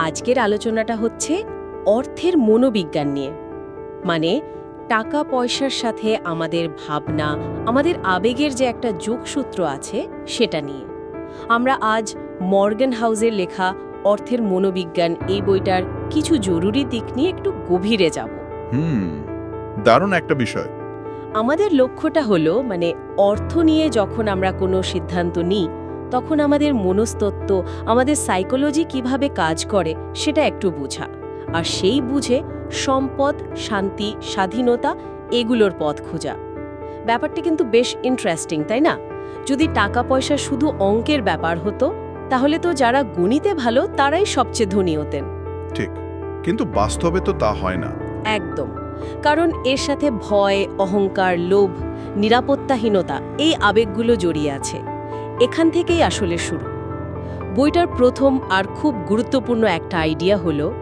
আজকের আলোচনাটা হচ্ছে অর্থের মনোবিজ্ঞান নিয়ে। মানে টাকা পয়সার সাথে আমাদের ভাবনা আমাদের আবেগের যে একটা যোগসূত্র আছে সেটা নিয়ে। আমরা আজ মর্গান হাউসের লেখা অর্থের মনোবিজ্ঞান এই বইটার কিছু জরুরি দিক নিয়ে একটু গভীরে যাব। হুম দারুণ একটা বিষয়। আমাদের লক্ষ্যটা হলো মানে অর্থ নিয়ে যখন আমরা কোনো সিদ্ধান্ত নিই তখন আমাদের মনস্তত্ত্ব আমাদের সাইকোলজি কীভাবে কাজ করে সেটা একটু বোঝা। আর সেই বুঝে সম্পদ শান্তি স্বাধীনতা এগুলোর পথ খোঁজা। ব্যাপারটা কিন্তু বেশ ইন্টারেস্টিং তাই না? যদি টাকা পয়সা শুধু অঙ্কের ব্যাপার হতো তাহলে তো যারা গণিতে ভালো তারাই সবচেয়ে ধনী হতেন। ঠিক কিন্তু বাস্তবে তো তা হয় না। একদম কারণ এর সাথে ভয় অহংকার লোভ নিরাপত্তাহীনতা এই আবেগগুলো জড়িয়ে আছে। এখান থেকেই আসলে শুরু। বইটার প্রথম আর খুব গুরুত্বপূর্ণ একটা আইডিয়া হলো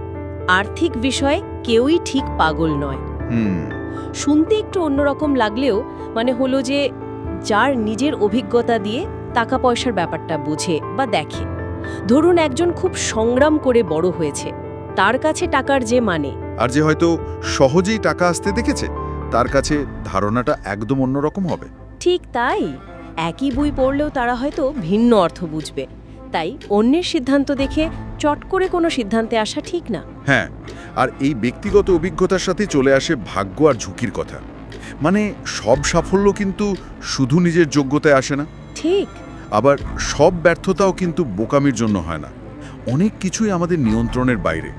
আর্থিক বিষয়ে কেউই ঠিক পাগল নয়। হুম। শুনতে একটু অন্যরকম লাগলেও মানে হলো যে যার নিজের অভিজ্ঞতা দিয়ে টাকা পয়সার ব্যাপারটা বোঝে বা দেখে। ধরুন একজন খুব সংগ্রাম করে বড় হয়েছে তার কাছে টাকার যে মানে। আর যে হয়তো সহজেই টাকা আসতে দেখেছে তার কাছে ধারণাটা একদম অন্যরকম হবে। ঠিক তাই। একই বই পড়লেও তারা হয়তো ভিন্ন অর্থ বুঝবে। তাই অন্যের সিদ্ধান্ত দেখে চট করে কোনো সিদ্ধান্তে আসা ঠিক না। হ্যাঁ আর এই ব্যক্তিগত অভিজ্ঞতার সাথে চলে আসে ভাগ্য আর ঝুঁকির কথা। মানে সব সাফল্য কিন্তু শুধু নিজের যোগ্যতায় আসে না। ঠিক। আবার সব ব্যর্থতাও কিন্তু বোকামির জন্য হয় না। অনেক কিছুই আমাদের নিয়ন্ত্রণের বাইরে।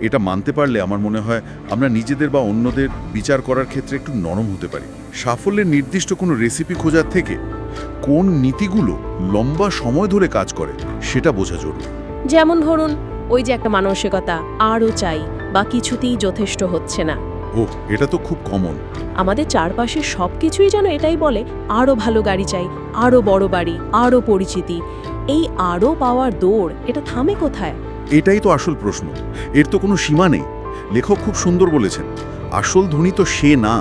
এটা মানতে পারলে আমার মনে হয় আমরা নিজেদের বা অন্যদের বিচার করার ক্ষেত্রে একটু নরম হতে পারি। সাফল্যের নির্দিষ্ট কোনো রেসিপি খোঁজার থেকে কোন নীতিগুলো লম্বা সময় ধরে কাজ করে সেটা বোঝা জরুরি। যেমন ধরুন ওই যে একটা মানসিকতা আরও চাই বা কিছুতেই যথেষ্ট হচ্ছে না। ও এটা তো খুব কমন আমাদের চারপাশে সব কিছুই যেন এটাই বলে আরও ভালো গাড়ি চাই আরও বড় বাড়ি আরও পরিচিতি। এই আরও পাওয়ার দৌড় এটা থামে কোথায়? এটাই তো আসল প্রশ্ন। এর তো কোনো সীমা নেই। লেখক খুব সুন্দর বলেছেন আসল ধনী তো সে না।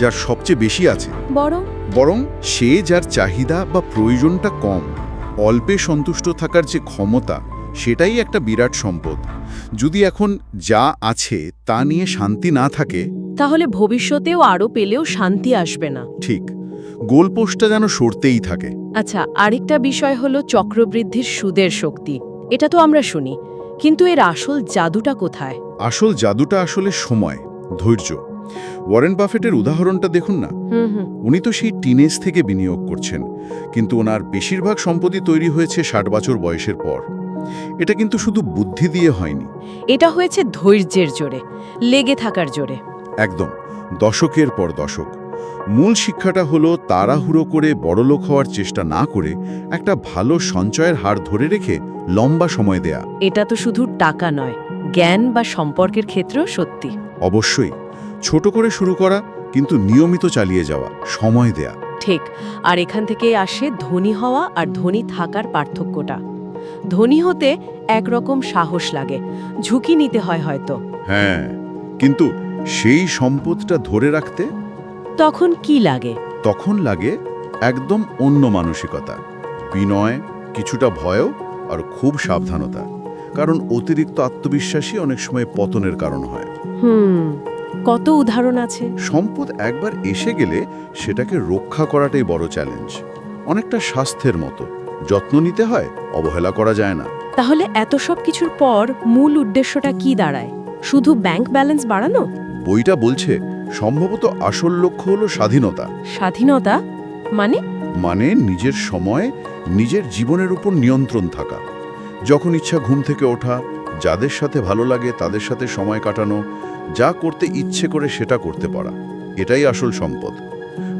যার সবচেয়ে বেশি আছে। বরং? বরং সে যার চাহিদা বা প্রয়োজনটা কম অল্পে সন্তুষ্ট থাকার যে ক্ষমতা সেটাই একটা বিরাট সম্পদ। যদি এখন যা আছে তা নিয়ে শান্তি না থাকে তাহলে ভবিষ্যতেও আরও পেলেও শান্তি আসবে না। ঠিক। গোলপোস্টটা যেন সরতেই থাকে। আচ্ছা আরেকটা বিষয় হলো চক্রবৃদ্ধির সুদের শক্তি। এটা তো আমরা শুনি। কিন্তু এর আসল জাদুটা কোথায়? আসল জাদুটা আসলে সময় ধৈর্য। ওয়ারেন বাফেটের উদাহরণটা দেখুন না। উনি তো সেই টিনেজ থেকে বিনিয়োগ করছেন কিন্তু ওনার বেশিরভাগ সম্পত্তি তৈরি হয়েছে ষাট বছর বয়সের পর। এটা কিন্তু শুধু বুদ্ধি দিয়ে হয়নি। এটা হয়েছে ধৈর্যের জোরে লেগে থাকার জোরে। একদম দশকের পর দশক। মূল শিক্ষাটা হলো তাড়াহুড়ো করে বড়লোক হওয়ার চেষ্টা না করে একটা ভালো সঞ্চয়ের হার ধরে রেখে লম্বা সময় দেয়া। এটা তো শুধু টাকা নয় জ্ঞান বা সম্পর্কের ক্ষেত্রেও সত্যি। অবশ্যই ছোট করে শুরু করা কিন্তু নিয়মিত চালিয়ে যাওয়া সময় দেয়া। ঠিক আর এখান থেকে আসে ধনী হওয়া আর ধনী থাকার পার্থক্যটা। ধনী হতে একরকম সাহস লাগে ঝুঁকি নিতে হয় হয়তো। হ্যাঁ কিন্তু সেই সম্পদটা ধরে রাখতে? তখন কি লাগে? তখন লাগে একদম অন্য মানসিকতা বিনয় কিছুটা ভয়ও আর খুব সাবধানতা। কারণ অতিরিক্ত আত্মবিশ্বাসী অনেক সময় পতনের কারণ হয়। হুম। কত উদাহরণ আছে? সম্পদ একবার এসে গেলে সেটাকে রক্ষা করাটাই বড় চ্যালেঞ্জ অনেকটা স্বাস্থ্যের মতো। যত্ন নিতে হয় অবহেলা করা যায় না। তাহলে এত সব কিছুর পর মূল উদ্দেশ্যটা কি দাঁড়ায়? শুধু ব্যাংক ব্যালেন্স বাড়ানো? বইটা বলছে সম্ভবত আসল লক্ষ্য হলো স্বাধীনতা। স্বাধীনতা? মানে? মানে নিজের সময় নিজের জীবনের উপর নিয়ন্ত্রণ থাকা। যখন ইচ্ছা ঘুম থেকে ওঠা যাদের সাথে ভালো লাগে তাদের সাথে সময় কাটানো যা করতে ইচ্ছে করে সেটা করতে পারা। এটাই আসল সম্পদ।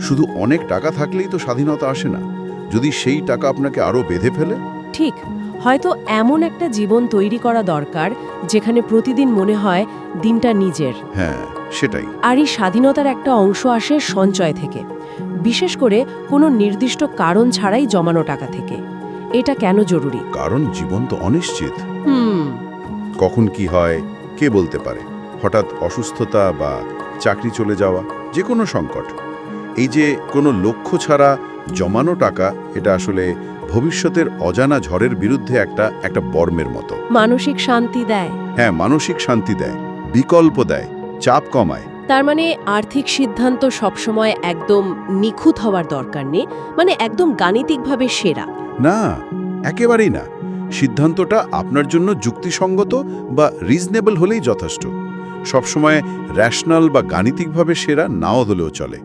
শুধু অনেক টাকা থাকলেই তো স্বাধীনতা আসে না। যদি সেই টাকা আপনাকে আরও বেঁধে ফেলে? ঠিক। হয়তো এমন একটা জীবন তৈরি করা দরকার যেখানে প্রতিদিন মনে হয় দিনটা নিজের। হ্যাঁ সেটাই। আর এই স্বাধীনতার একটা অংশ আসে সঞ্চয় থেকে। বিশেষ করে কোনো নির্দিষ্ট কারণ ছাড়াই জমানো টাকা থেকে। এটা কেন জরুরি? কারণ জীবন তো অনিশ্চিত। হুম। কখন কি হয় কে বলতে পারে? হঠাৎ অসুস্থতা বা চাকরি চলে যাওয়া যে কোনো সংকট। এই যে কোনো লক্ষ্য ছাড়া জমানো টাকা এটা আসলে ভবিষ্যতের অজানা ঝড়ের বিরুদ্ধে একটা একটা বর্মের মতো। মানসিক শান্তি দেয়। হ্যাঁ মানসিক শান্তি দেয় বিকল্প দেয় চাপ কমায়। তার মানে আর্থিক সিদ্ধান্ত সবসময় একদম নিখুঁত হওয়ার দরকার নেই মানে একদম গাণিতিকভাবে সেরা। না একেবারেই না। সিদ্ধান্তটা আপনার জন্য যুক্তিসঙ্গত বা রিজনেবল হলেই যথেষ্ট। সবসময় র্যাশনাল বা গাণিতিকভাবে সেরা নাও হলেও চলে।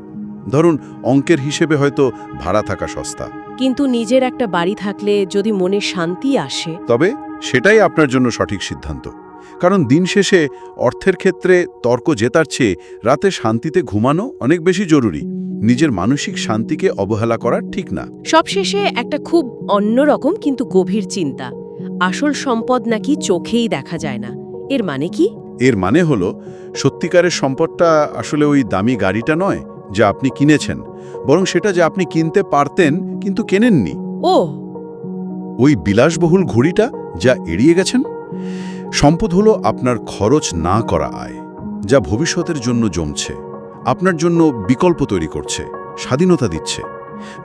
ধরুন অঙ্কের হিসেবে হয়তো ভাড়া থাকা সস্তা। কিন্তু নিজের একটা বাড়ি থাকলে যদি মনে শান্তি আসে? তবে সেটাই আপনার জন্য সঠিক সিদ্ধান্ত। কারণ দিন শেষে অর্থের ক্ষেত্রে তর্ক জেতার চেয়ে রাতে শান্তিতে ঘুমানো অনেক বেশি জরুরি। নিজের মানসিক শান্তিকে অবহেলা করা ঠিক না। সবশেষে একটা খুব অন্যরকম কিন্তু গভীর চিন্তা। আসল সম্পদ নাকি চোখেই দেখা যায় না। এর মানে কি? এর মানে হলো সত্যিকারের সম্পদটা আসলে ওই দামি গাড়িটা নয় যা আপনি কিনেছেন বরং সেটা যে আপনি কিনতে পারতেন কিন্তু কেনেননি। ও। ওই বিলাসবহুল ঘড়িটা যা এড়িয়ে গেছেন? সম্পদ হলো আপনার খরচ না করা আয় যা ভবিষ্যতের জন্য জমছে আপনার জন্য বিকল্প তৈরি করছে স্বাধীনতা দিচ্ছে।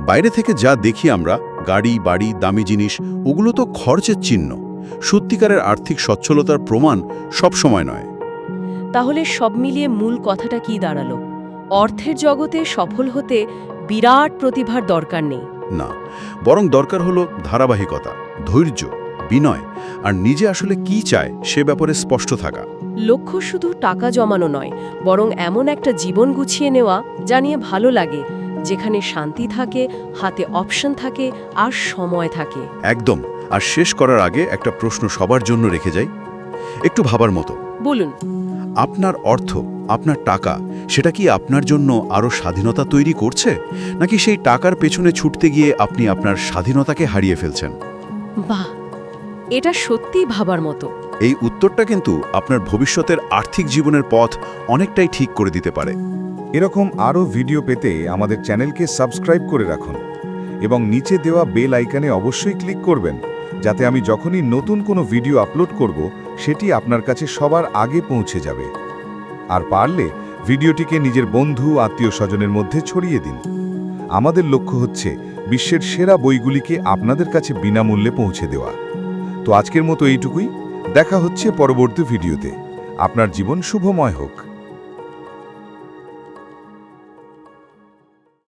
বাইরে থেকে যা দেখি আমরা গাড়ি বাড়ি দামি জিনিস ওগুলো তো খরচের চিহ্ন। সত্যিকারের আর্থিক সচ্ছলতার প্রমাণ সবসময় নয়। তাহলে সব মিলিয়ে মূল কথাটা কি দাঁড়াল? অর্থের জগতে সফল হতে বিরাট প্রতিভার দরকার নেই। না বরং দরকার হলো ধারাবাহিকতা ধৈর্য বিনয় আর নিজে আসলে কি চায় সে ব্যাপারে স্পষ্ট থাকা। লক্ষ্য শুধু টাকা জমানো নয় বরং এমন একটা জীবন গুছিয়ে নেওয়া যা নিয়ে ভালো লাগে যেখানে শান্তি থাকে হাতে অপশন থাকে আর সময় থাকে। একদম আর শেষ করার আগে একটা প্রশ্ন সবার জন্য রেখে যাই। একটু ভাবার মতো। বলুন। আপনার অর্থ আপনার টাকা সেটা কি আপনার জন্য আরও স্বাধীনতা তৈরি করছে? নাকি সেই টাকার পেছনে ছুটতে গিয়ে আপনি আপনার স্বাধীনতাকে হারিয়ে ফেলছেন? বাহ এটা সত্যিই ভাবার মতো। এই উত্তরটা কিন্তু আপনার ভবিষ্যতের আর্থিক জীবনের পথ অনেকটাই ঠিক করে দিতে পারে। এরকম আরও ভিডিও পেতে আমাদের চ্যানেলকে সাবস্ক্রাইব করে রাখুন এবং নিচে দেওয়া বেল আইকনে অবশ্যই ক্লিক করবেন। যাতে আমি যখনই নতুন কোনো ভিডিও আপলোড করব, সেটি আপনার কাছে সবার আগে পৌঁছে যাবে। আর পারলে ভিডিওটিকে নিজের বন্ধু, আত্মীয় স্বজনের মধ্যে ছড়িয়ে দিন। আমাদের লক্ষ্য হচ্ছে বিশ্বের সেরা বইগুলিকে আপনাদের কাছে বিনামূল্যে পৌঁছে দেওয়া। তো আজকের মতো এইটুকুই। দেখা হচ্ছে পরবর্তী ভিডিওতে। আপনার জীবন শুভময় হোক।